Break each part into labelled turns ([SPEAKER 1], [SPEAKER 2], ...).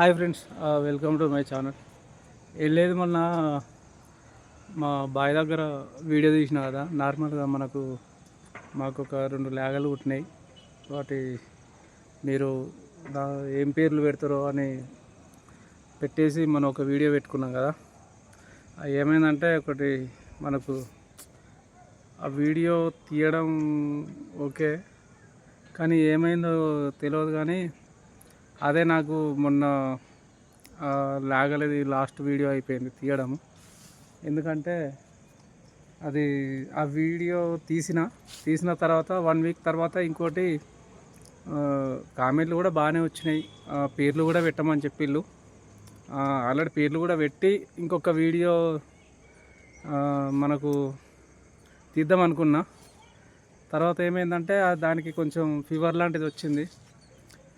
[SPEAKER 1] Hi friends welcome to my channel. వెళ్ళేది మొన్న మా బాయ్ దగ్గర వీడియో తీసిన కదా నార్మల్గా మనకు మాకు ఒక రెండు లేగలు పుట్టినాయి. వాటి మీరు దా ఏం పేర్లు పెడతారో అని పెట్టేసి మనం ఒక వీడియో పెట్టుకున్నాం కదా. ఏమైందంటే ఒకటి మనకు ఆ వీడియో తీయడం ఓకే కానీ ఏమైందో తెలియదు కానీ అదే నాకు మొన్న లాగలేదు లాస్ట్ వీడియో అయిపోయింది తీయడం ఎందుకంటే అది ఆ వీడియో తీసిన తీసిన తర్వాత వన్ వీక్ తర్వాత ఇంకోటి కామెంట్లు కూడా బాగానే వచ్చినాయి. ఆ, పేర్లు కూడా పెట్టమని చెప్పిళ్ళు. ఆల్రెడీ పేర్లు కూడా పెట్టి ఇంకొక వీడియో మనకు తీద్దాం అనుకున్నా తర్వాత ఏమైందంటే దానికి కొంచెం ఫీవర్ లాంటిది వచ్చింది.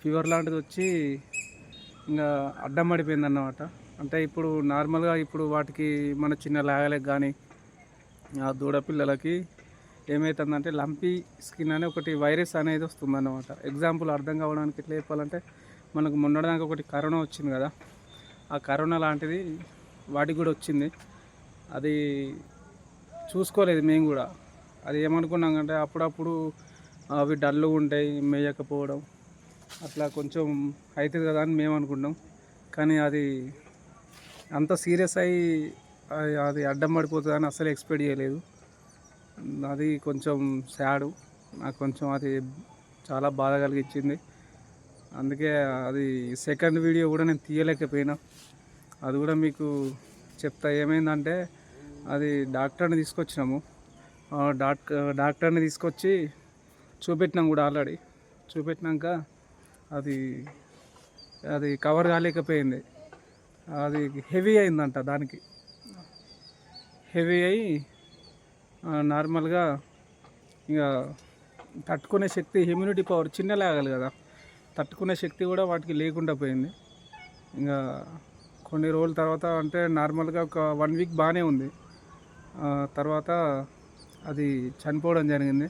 [SPEAKER 1] ఫీవర్ లాంటిది వచ్చి ఇంకా అడ్డం పడిపోయింది అన్నమాట అంటే ఇప్పుడు నార్మల్గా ఇప్పుడు వాటికి మన చిన్న లాగలకు కానీ ఆ దూడ పిల్లలకి ఏమవుతుందంటే లంపీ స్కిన్ అనే ఒకటి వైరస్ అనేది వస్తుంది అన్నమాట ఎగ్జాంపుల్ అర్థం కావడానికి ఎట్లా చెప్పాలంటే మనకు మొన్నడానికి ఒకటి కరోనా వచ్చింది కదా ఆ కరోనా లాంటిది వాటికి కూడా వచ్చింది. అది చూసుకోలేదు మేము కూడా. అది ఏమనుకున్నాం అంటే అప్పుడప్పుడు అవి డల్లు ఉంటాయి మేయకపోవడం అట్లా కొంచెం అవుతుంది కదా అని మేము అనుకున్నాం. కానీ అది అంత సీరియస్ అయ్యి అది- అది అడ్డం పడిపోతుంది అని అసలు ఎక్స్పెక్ట్ చేయలేదు. అది కొంచెం సాడు. నాకు కొంచెం అది చాలా బాధ కలిగించింది. అందుకే అది సెకండ్ వీడియో కూడా నేను తీయలేకపోయినా. అది కూడా మీకు చెప్తా ఏమైందంటే అది డాక్టర్ని తీసుకొచ్చినాము. డాక్టర్ డాక్టర్ని తీసుకొచ్చి చూపెట్టినాం కూడా ఆల్రెడీ. చూపెట్టినాక అది అది కవర్ కాలేకపోయింది. అది హెవీ అయిందంట దానికి. హెవీ అయి నార్మల్గా ఇక తట్టుకునే శక్తి ఇమ్యూనిటీ పవర్ చిన్న లాగాలి కదా. తట్టుకునే శక్తి కూడా వాటికి లేకుండా పోయింది. ఇంకా కొన్ని రోజుల తర్వాత అంటే నార్మల్గా ఒక వన్ వీక్ బాగానే ఉంది. తర్వాత అది చనిపోవడం జరిగింది.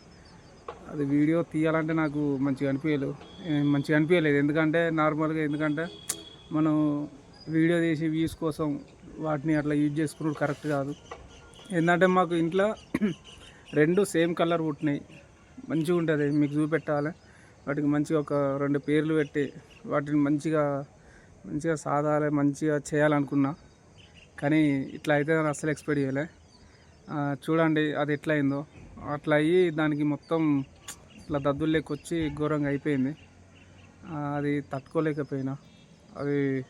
[SPEAKER 1] అది వీడియో తీయాలంటే నాకు మంచిగా అనిపించలేదు మంచిగా అనిపించలేదు ఎందుకంటే నార్మల్గా ఎందుకంటే మనం వీడియో తీసి వ్యూస్ కోసం వాటిని అట్లా యూజ్ చేసుకున్నాడు కరెక్ట్ కాదు. ఏంటంటే మాకు ఇంట్లో రెండు సేమ్ కలర్ పుట్టినాయి. మంచిగా ఉంటుంది. మీకు చూపెట్టాలి. వాటికి మంచిగా ఒక రెండు పేర్లు పెట్టి వాటిని మంచిగా మంచిగా సాధాలి మంచిగా చేయాలనుకున్నా. కానీ ఇట్లా అయితే నేను అస్సలు ఎక్స్పెక్ట్ చేయలే. చూడండి అది ఎట్లా అయిందో అట్లా అయ్యి దానికి మొత్తం ఇట్లా దద్దులు వచ్చి ఘోరంగా అయిపోయింది. అది తట్టుకోలేకపోయినా. అది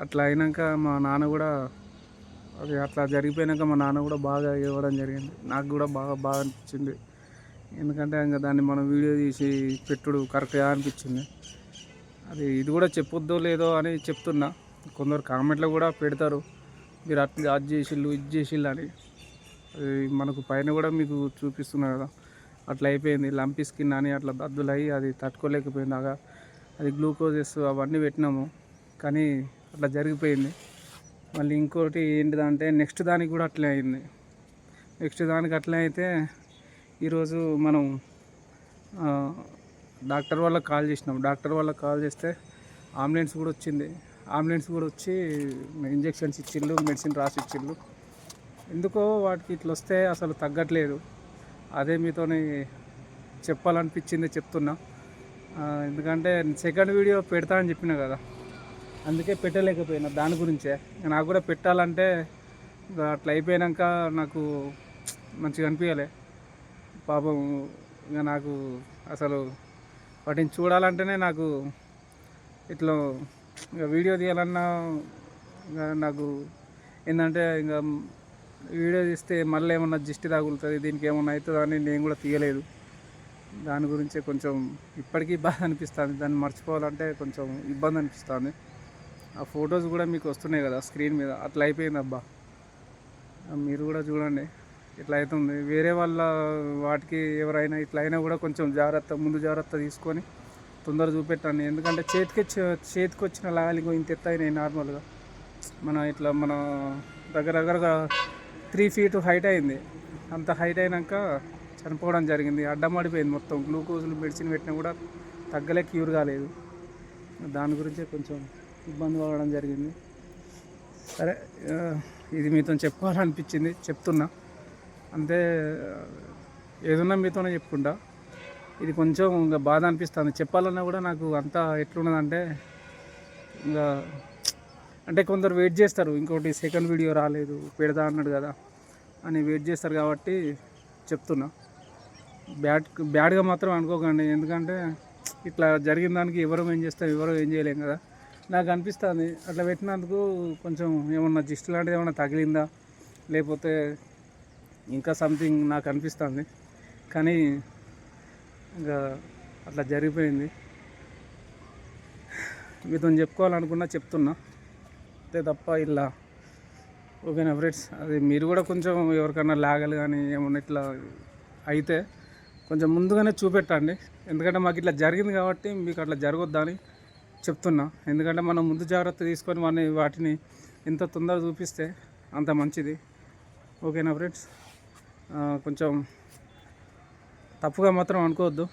[SPEAKER 1] అట్లా అయినాక మా నాన్న కూడా అది అట్లా జరిగిపోయినాక మా నాన్న కూడా బాగా ఇవ్వడం జరిగింది. నాకు కూడా బాగా బాగా అనిపించింది. ఎందుకంటే ఇంకా దాన్ని మనం వీడియో తీసి పెట్టుడు కరెక్ట్గా అనిపించింది. అది ఇది కూడా చెప్పొద్దో లేదో అని చెప్తున్నా. కొందరు కామెంట్లో కూడా పెడతారు. మీరు అట్లా అది చేసిళ్ళు ఇది చేసిళ్ళు అని. మనకు పైన కూడా మీకు చూపిస్తున్నా కదా అట్లా అయిపోయింది. లంపి స్కిన్ అని అట్లా దద్దులయ్యి అది తట్టుకోలేకపోయింది అగా అది గ్లూకోజెస్ అవన్నీ పెట్టినాము కానీ అట్లా జరిగిపోయింది. మళ్ళీ ఇంకోటి ఏంటిదంటే నెక్స్ట్ దానికి కూడా అట్లే అయింది. నెక్స్ట్ దానికి అట్లే అయితే ఈరోజు మనం డాక్టర్ వాళ్ళకి కాల్ చేసినాం. డాక్టర్ వాళ్ళకి కాల్ చేస్తే అంబులెన్స్ కూడా వచ్చింది. అంబులెన్స్ కూడా వచ్చి ఇంజెక్షన్స్ ఇచ్చిళ్ళు మెడిసిన్ రాసి ఇచ్చిళ్ళు ఎందుకో వాటికి ఇట్లా వస్తే అసలు తగ్గట్లేదు. అదే మీతోని చెప్పాలనిపించింది చెప్తున్నా. ఎందుకంటే సెకండ్ వీడియో పెడతా అని చెప్పిన కదా. అందుకే పెట్టలేకపోయినా దాని గురించే. నాకు కూడా పెట్టాలంటే ఇంకా అట్లా అయిపోయాక నాకు మంచిగా అనిపించలే పాపం ఇంకా నాకు అసలు వాటిని చూడాలంటేనే నాకు ఇట్లా ఇక వీడియో తీయాలన్నా ఇంకా నాకు ఏంటంటే ఇంకా వీడియో తీస్తే మళ్ళీ ఏమన్నా దిష్టి తగులుతుంది దీనికి ఏమన్నా అవుతుందా అని నేను కూడా తీయలేదు. దాని గురించే కొంచెం ఇప్పటికీ బాధ అనిపిస్తుంది. దాన్ని మర్చిపోవాలంటే కొంచెం ఇబ్బంది అనిపిస్తుంది. ఆ ఫొటోస్ కూడా మీకు వస్తున్నాయి కదా స్క్రీన్ మీద. అట్లా అయిపోయింది అబ్బా. మీరు కూడా చూడండి. ఇట్లా అవుతుంది. వేరే వాళ్ళ వాటికి ఎవరైనా ఇట్లా అయినా కూడా కొంచెం జాగ్రత్త ముందు జాగ్రత్త తీసుకొని తొందర చూపెట్టండి. ఎందుకంటే చేతికి చేతికి వచ్చిన లాగాలి ఇంత ఎత్తు అయినాయి నార్మల్గా. మన ఇట్లా మన దగ్గర దగ్గరగా త్రీ ఫీట్ హైట్ అయింది. అంత హైట్ అయినాక చనిపోవడం జరిగింది. అడ్డమడిపోయింది మొత్తం. గ్లూకోజ్లు మెడిసిన్ పెట్టినా కూడా తగ్గలే క్యూర్ కాలేదు. దాని గురించే కొంచెం ఇబ్బంది పడడం జరిగింది. సరే ఇది మీతో చెప్పుకోవాలనిపించింది. చెప్తున్నా. అంతే ఏదన్నా మీతోనే చెప్పుకుంటా. ఇది కొంచెం ఇంకా బాధ అనిపిస్తుంది. చెప్పాలన్నా కూడా నాకు అంతా ఎట్లున్నదంటే ఇంకా అంటే కొందరు వెయిట్ చేస్తారు ఇంకోటి సెకండ్ వీడియో రాలేదు పెడదా అన్నాడు కదా అని వెయిట్ చేస్తారు కాబట్టి చెప్తున్నా. బ్యాడ్ బ్యాడ్గా మాత్రం అనుకోకండి ఎందుకంటే ఇట్లా జరిగిన దానికి ఎవరు ఏం చేస్తాం ఎవరు ఏం చేయలేం కదా. నాకు అనిపిస్తుంది అట్లా పెట్టినందుకు కొంచెం ఏమన్నా జిస్ట్ లాంటిది ఏమన్నా తగిలిందా? లేకపోతే ఇంకా సంథింగ్ నాకు అనిపిస్తుంది. కానీ ఇంకా అట్లా జరిగిపోయింది. మీతో చెప్పుకోవాలనుకున్నా చెప్తున్నా. అంతే తప్ప ఇలా. ఓకేనా ఫ్రెండ్స్ అది మీరు కూడా కొంచెం ఎవరికన్నా లాగలు కానీ ఏమన్నా ఇట్లా అయితే కొంచెం ముందుగానే చూపెట్టండి. ఎందుకంటే మాకు ఇట్లా జరిగింది కాబట్టి మీకు అట్లా జరగొద్దని చెప్తున్నా. ఎందుకంటే మనం ముందు జాగ్రత్త తీసుకొని మన వాటిని ఎంత తొందర చూపిస్తే అంత మంచిది. ఓకేనా ఫ్రెండ్స్ కొంచెం తప్పుగా మాత్రం అనుకోవద్దు.